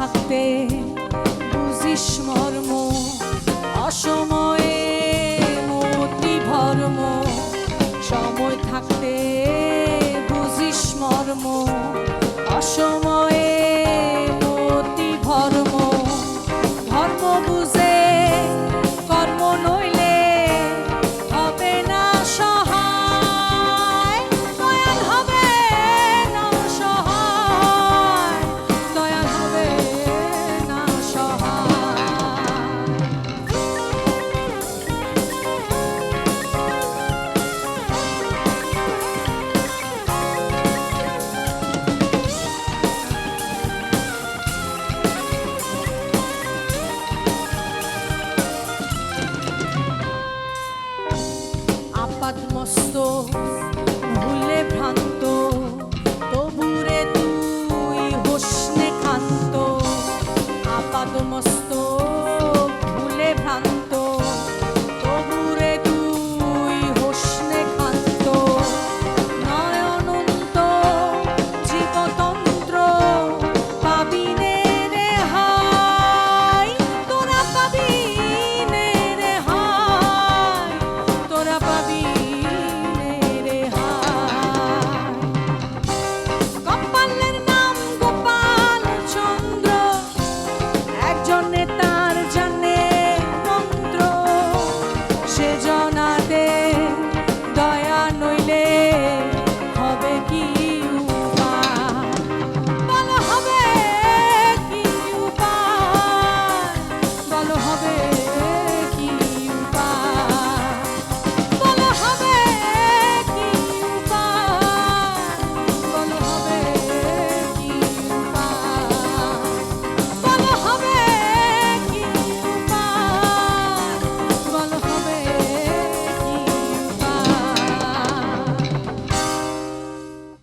থাকতে বুঝিস মর্ম অসময়ে মতি ভর্ম সময় থাকতে বুঝিস মর্ম অসময়ে close.